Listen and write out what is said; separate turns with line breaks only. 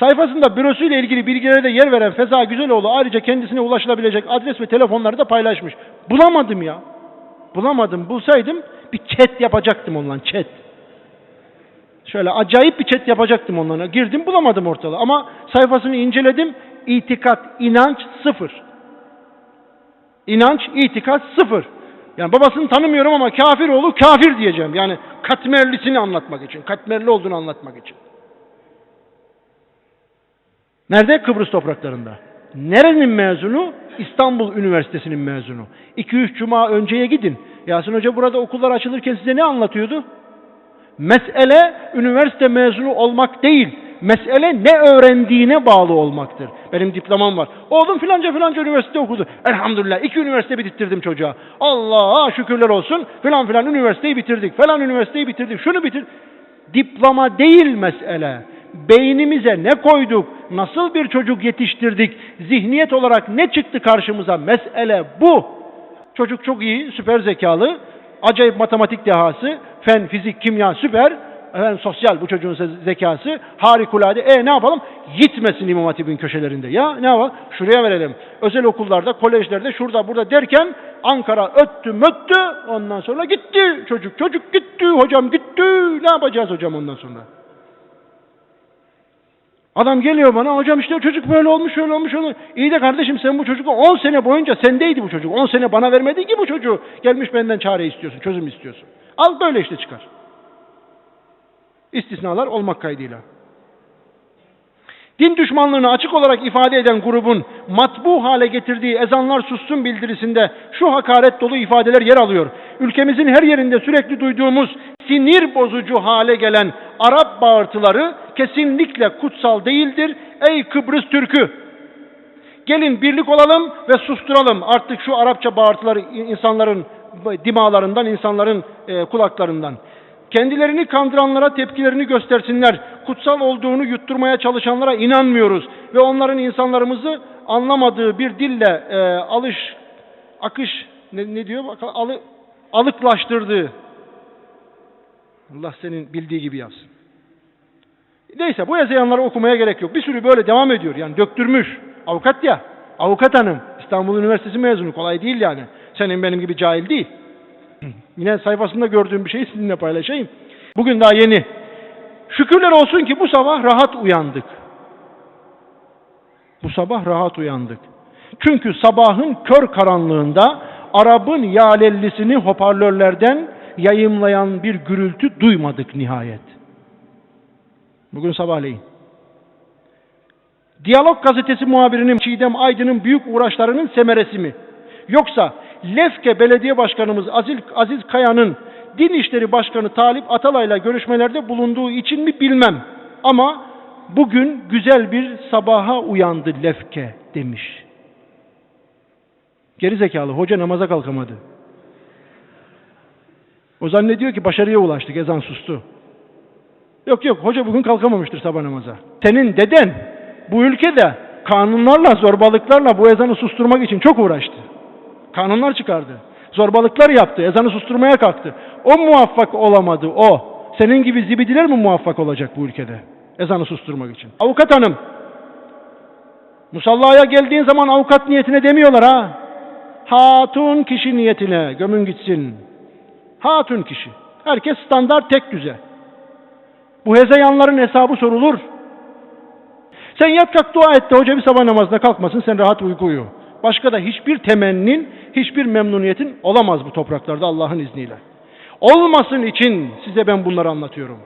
Sayfasında bürosuyla ilgili bilgilere de yer veren Feza Güzeloğlu ayrıca kendisine ulaşılabilecek adres ve telefonları da paylaşmış. Bulamadım ya. Bulamadım. Bulsaydım bir chat yapacaktım onunla chat. Şöyle acayip bir chat yapacaktım onlarla. Girdim bulamadım ortalığı ama sayfasını inceledim. İtikat, inanç sıfır. İnanç, itikat sıfır. Yani babasını tanımıyorum ama kafir oğlu kafir diyeceğim. Yani katmerlisini anlatmak için. Katmerli olduğunu anlatmak için. Nerede? Kıbrıs topraklarında. Nerenin mezunu? İstanbul Üniversitesi'nin mezunu. 2-3 cuma önceye gidin. Yasin Hoca burada okullar açılırken size ne anlatıyordu? Mesele üniversite mezunu olmak değil. Mesele ne öğrendiğine bağlı olmaktır. Benim diplomam var. Oğlum filanca filanca üniversite okudu. Elhamdülillah iki üniversite bitirdim çocuğa. Allah'a şükürler olsun. Filan filan üniversiteyi bitirdik. Falan üniversiteyi bitirdik. Şunu bitir. Diploma değil mesele. Beynimize ne koyduk? Nasıl bir çocuk yetiştirdik? Zihniyet olarak ne çıktı karşımıza? Mesele bu. Çocuk çok iyi, süper zekalı, acayip matematik dehası, fen, fizik, kimya süper. Efendim sosyal bu çocuğun ze- zekası harikulade. E ne yapalım? Gitmesin İmam Hatip'in köşelerinde. Ya ne yapalım? Şuraya verelim. Özel okullarda, kolejlerde, şurada burada derken Ankara öttü möttü. Ondan sonra gitti çocuk. Çocuk gitti. Hocam gitti. Ne yapacağız hocam ondan sonra? Adam geliyor bana hocam işte çocuk böyle olmuş şöyle olmuş öyle. İyi de kardeşim sen bu çocuğu 10 sene boyunca sendeydi bu çocuk. 10 sene bana vermedin ki bu çocuğu. Gelmiş benden çare istiyorsun, çözüm istiyorsun. Al böyle işte çıkar. İstisnalar olmak kaydıyla. Din düşmanlığını açık olarak ifade eden grubun matbu hale getirdiği ezanlar sussun bildirisinde şu hakaret dolu ifadeler yer alıyor. Ülkemizin her yerinde sürekli duyduğumuz sinir bozucu hale gelen Arap bağırtıları kesinlikle kutsal değildir. Ey Kıbrıs Türk'ü! Gelin birlik olalım ve susturalım artık şu Arapça bağırtıları insanların dimalarından, insanların e, kulaklarından. Kendilerini kandıranlara tepkilerini göstersinler. Kutsal olduğunu yutturmaya çalışanlara inanmıyoruz. Ve onların insanlarımızı anlamadığı bir dille e, alış, akış, ne, ne diyor? Alı, alıklaştırdığı. Allah senin bildiği gibi yapsın. Neyse bu yazayanları okumaya gerek yok. Bir sürü böyle devam ediyor. Yani döktürmüş. Avukat ya. Avukat hanım. İstanbul Üniversitesi mezunu. Kolay değil yani. Senin benim gibi cahil değil. Yine sayfasında gördüğüm bir şeyi sizinle paylaşayım. Bugün daha yeni. Şükürler olsun ki bu sabah rahat uyandık. Bu sabah rahat uyandık. Çünkü sabahın kör karanlığında Arap'ın yalellisini hoparlörlerden yayımlayan bir gürültü duymadık nihayet. Bugün sabahleyin. Diyalog gazetesi muhabirinin Çiğdem Aydın'ın büyük uğraşlarının semeresi mi? Yoksa Lefke Belediye Başkanımız Aziz, Kaya'nın Din İşleri Başkanı Talip Atalay'la görüşmelerde bulunduğu için mi bilmem. Ama bugün güzel bir sabaha uyandı Lefke demiş. Geri zekalı hoca namaza kalkamadı. O zannediyor ki başarıya ulaştık ezan sustu. Yok yok hoca bugün kalkamamıştır sabah namaza. Senin deden bu ülkede kanunlarla zorbalıklarla bu ezanı susturmak için çok uğraştı. Kanunlar çıkardı. Zorbalıklar yaptı. Ezanı susturmaya kalktı. O muvaffak olamadı o. Senin gibi zibidiler mi muvaffak olacak bu ülkede? Ezanı susturmak için. Avukat hanım. Musallaya geldiğin zaman avukat niyetine demiyorlar ha. Hatun kişi niyetine gömün gitsin. Hatun kişi. Herkes standart tek düze. Bu hezeyanların hesabı sorulur. Sen yat kalk dua et de hoca bir sabah namazına kalkmasın sen rahat uyku uyu. Başka da hiçbir temennin, hiçbir memnuniyetin olamaz bu topraklarda Allah'ın izniyle. Olmasın için size ben bunları anlatıyorum.